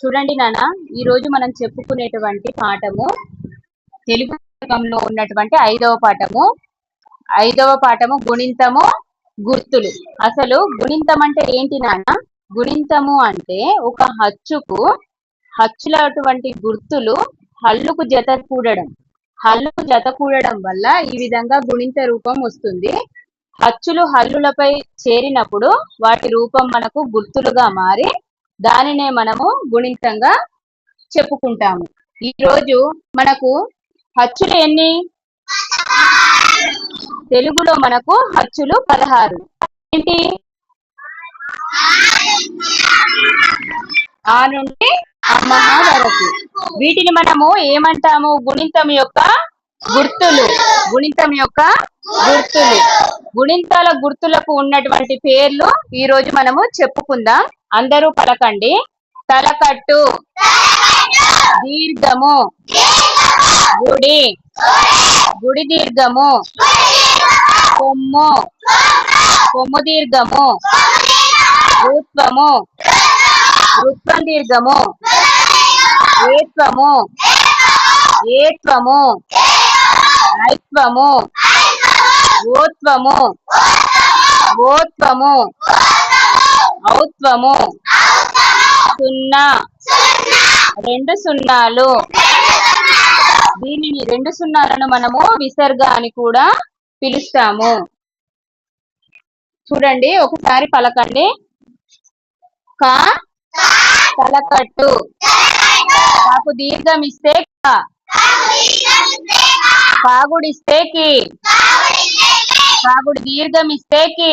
చూడండి నాన్న ఈ రోజు మనం చెప్పుకునేటువంటి పాఠము తెలుగు పుస్తకంలో ఉన్నటువంటి ఐదవ పాఠము. ఐదవ పాఠము గుణింతము గుర్తులు. అసలు గుణింతం అంటే ఏంటి నాన్న? గుణింతము అంటే ఒక హచ్చుకు హచ్చులటువంటి గుర్తులు హల్లుకు జత కూడడం. హల్లుకు జత కూడడం వల్ల ఈ విధంగా గుణింత రూపం వస్తుంది. హచ్చులు హల్లులపై చేరినప్పుడు వాటి రూపం మనకు గుర్తులుగా మారి దానినే మనము గుణితంగా చెప్పుకుంటాము. ఈ రోజు మనకు హచ్చులు ఎన్ని? తెలుగులో మనకు హచ్చులు పదహారు. ఏంటి? ఆ నుండి అమ్మహ వరకు. వీటిని మనము ఏమంటాము? గుణితం యొక్క గుర్తులు. గుణితం యొక్క గుర్తులు. గుణింతాల గుర్తులకు ఉన్నటువంటి పేర్లు ఈ రోజు మనము చెప్పుకుందాం. అందరూ పలకండి. తలకట్టు. దీర్ఘము. గుడి. గుడి దీర్ఘము. కొమ్ము. కొమ్ము దీర్ఘము. ఋత్వము ఋత్వం దీర్ఘము. ఏత్వము. ఏత్వము. ఐత్వము ఓత్వము. ఓత్వము. ఔత్వము. సున్నా. రెండు సున్నాలు. దీనిని రెండు సున్నాలను మనము విసర్గ అని కూడా పిలుస్తాము. చూడండి ఒకసారి పలకండి. కా. తలకట్టు. నాకు దీర్ఘం ఇస్తే క. కాగుడిస్తే కి కాగుడి దీర్ఘం ఇస్తేకి.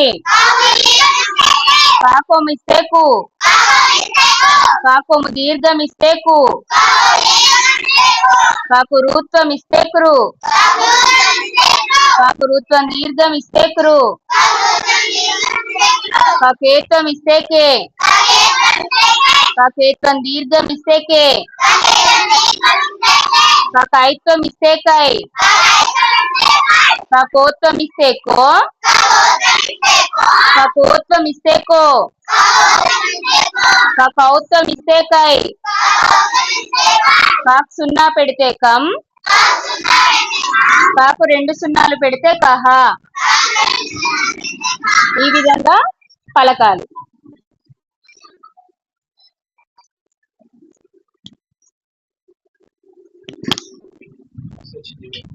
పాకోము ఇస్తేకు. పాకోము దీర్ఘం ఇస్తేకు. పాకు రూత్వం ఇస్తేకురు. పాకు కాకు రూత్వం దీర్ఘం ఇస్తేకురు. పాకేత్వం ఇస్తేకే. పాకేత్వం దీర్ఘం ఇస్తేకే. దీర్ఘం ఇస్తే కే కాకైత్వం ఇస్తే కై కాకోత్వం ఇస్తే కో కాకోత్వం ఇస్తే కో కాకౌత్వం ఇస్తే కై కాకు సున్నా పెడితే కమ్ కాకు రెండు సున్నాలు పెడితే కహ ఈ విధంగా పలకాలి значит,